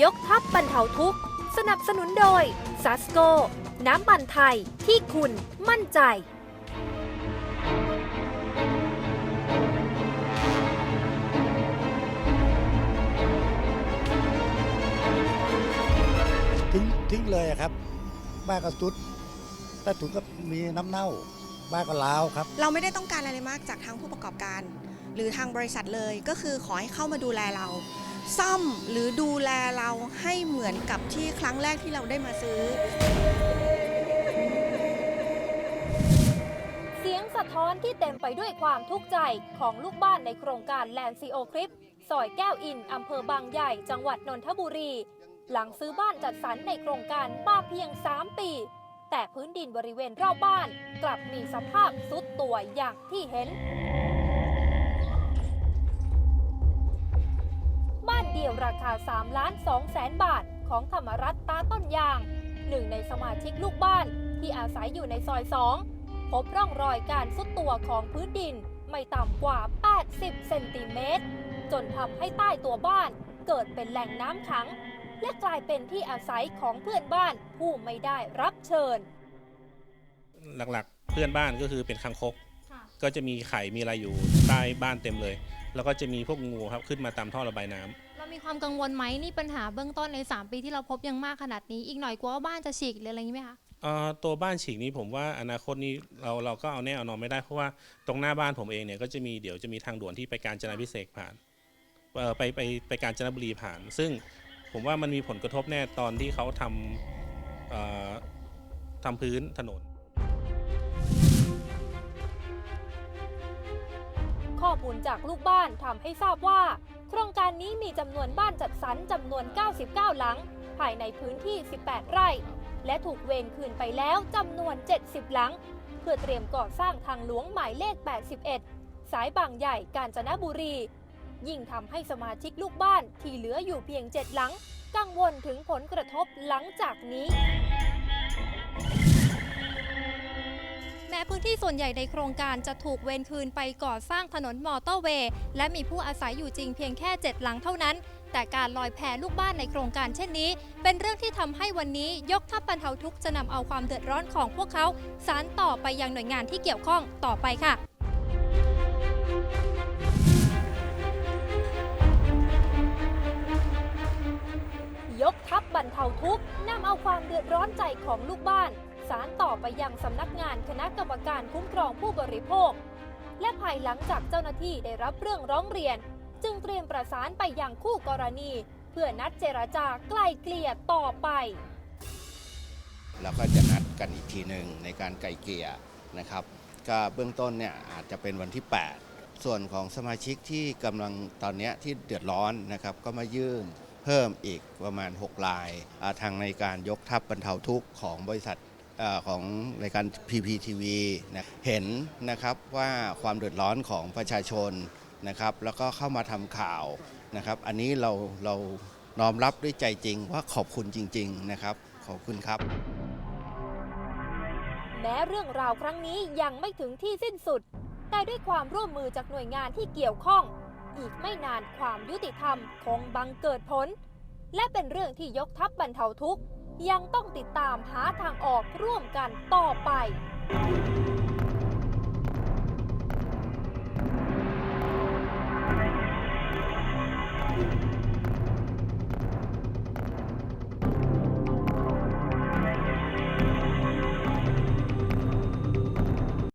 ยกทัพบรรเทาทุกข์ สนับสนุนโดยซัสโก น้ำบันไทยที่คุณมั่นใจ ทิ้งทิ้งเลยอะครับ บ้านก็สุดใต้ถุนก็มีน้ำเน่า บ้านก็ร้าวครับ เราไม่ได้ต้องการอะไรมากจากทางผู้ประกอบการ หรือทางบริษัทเลยก็คือขอให้เข้ามาดูแลเรา ซ่อมหรือดูแลเราให้เหมือนกับที่ครั้งแรกที่เราได้มาซื้อ เสียงสะท้อนที่เต็มไปด้วยความทุกข์ใจของลูกบ้านในโครงการแลนซีโอคลิปซอยแก้วอินอำเภอบางใหญ่ จังหวัดนนทบุรี หลังซื้อบ้านจัดสรรในโครงการมาเพียง 3 ปี แต่พื้นดินบริเวณรอบบ้าน กลับมีสภาพสุดตัวอย่างที่เห็น เดี่ยวราคา3ล้าน2แสนบาท ของธรรมรัตน์ตาต้นยางหนึ่งในสมาชิกลูกบ้านที่อาศัยอยู่ในซอย2พบร่องรอยการซุดตัวของพื้นดินไม่ต่ำกว่า 80 เซนติเมตร จนทำให้ใต้ตัวบ้านเกิดเป็นแหล่งน้ำขัง และกลายเป็นที่อาศัยของเพื่อนบ้านผู้ไม่ได้รับเชิญ หลักๆ เพื่อนบ้านก็คือเป็นคังคก ก็จะมีไข่มีอะไรอยู่ใต้บ้านเต็มเลย แล้วก็จะมีพวกงูครับขึ้นมาตามท่อระบายน้ำเรามีความกังวลไหมนี่ปัญหาเบื้องต้นใน 3 ปีที่เราพบยังมากขนาดนี้อีกหน่อยกลัวว่าบ้านจะฉีกหรืออะไรอย่างนี้ไหมคะเอ่อตัวบ้านฉีกนี้ผมว่าอนาคตนี้เราเราก็เอาแน่เอานอนไม่ได้เพราะว่าตรงหน้าบ้านผมเองเนี่ยก็จะมีเดี๋ยวจะมีทางด่วนที่ไปการจนาพิเศษกผ่านเอ่อไปไปไปการจนบุรีผ่าน ซึ่งผมว่ามันมีผลกระทบแน่ตอนที่เขาทำเอ่อทำพื้นถนน มูลจากลูกบ้านทำให้ทราบว่า โครงการนี้มีจำนวนบ้านจัดสรรจำนวน 99 หลัง ภายในพื้นที่ 18 ไร่ และถูกเวรคืนไปแล้วจำนวน 70 หลัง เพื่อเตรียมก่อสร้างทางหลวงหมายเลข 81 สายบางใหญ่กาญจนบุรี ยิ่งทำให้สมาชิกลูกบ้านที่เหลืออยู่เพียง 7 หลัง กังวลถึงผลกระทบหลังจากนี้ พื้นที่ส่วนใหญ่ในโครงการจะถูกเวนคืนไปก่อสร้างถนนมอเตอร์เวย์ และมีผู้อาศัยอยู่จริงเพียงแค่ 7 หลังเท่านั้น แต่การลอยแพลูกบ้านในโครงการเช่นนี้ เป็นเรื่องที่ทำให้วันนี้ยกทัพบรรเทาทุกข์จะนำเอาความเดือดร้อนของพวกเขา สารต่อไปยังหน่วยงานที่เกี่ยวข้องต่อไปค่ะยกทัพบรรเทาทุกข์นำเอาความเดือดร้อนใจของลูกบ้าน สารต่อไปยังสำนักงานคณะกรรมการคุ้มครองผู้บริโภค และภายหลังจากเจ้าหน้าที่ได้รับเรื่องร้องเรียน จึงเตรียมประสานไปยังคู่กรณี เพื่อนัดเจรจาไกล่เกลี่ยต่อไปแล้วก็จะนัดกันอีกทีหนึ่งในการไกลเกลี่ยนะครับก็เบื้องต้นเนี่ยอาจจะเป็นวันที่ 8 ส่วนของสมาชิกที่กำลังตอนนี้ที่เดือดร้อนนะครับก็มายื่นเพิ่มอีกประมาณ 6 ลาย ทางในการยกทัพบรรเทาทุกข์ของบริษัท ของรายการ PPTV นะเห็นนะครับว่าความเดือดร้อนของประชาชนนะครับแล้วก็เข้ามาทำข่าวนะครับ อันนี้เราเราน้อมรับด้วยใจจริงว่าขอบคุณจริง ๆนะครับ ขอบคุณครับ แม้เรื่องราวครั้งนี้ยังไม่ถึงที่สิ้นสุด แต่ด้วยความร่วมมือจากหน่วยงานที่เกี่ยวข้อง อีกไม่นานความยุติธรรมคงบังเกิดผล และเป็นเรื่องที่ยกทัพบรรเทาทุกข์ ยังต้องติดตามหาทางออกร่วมกันต่อไป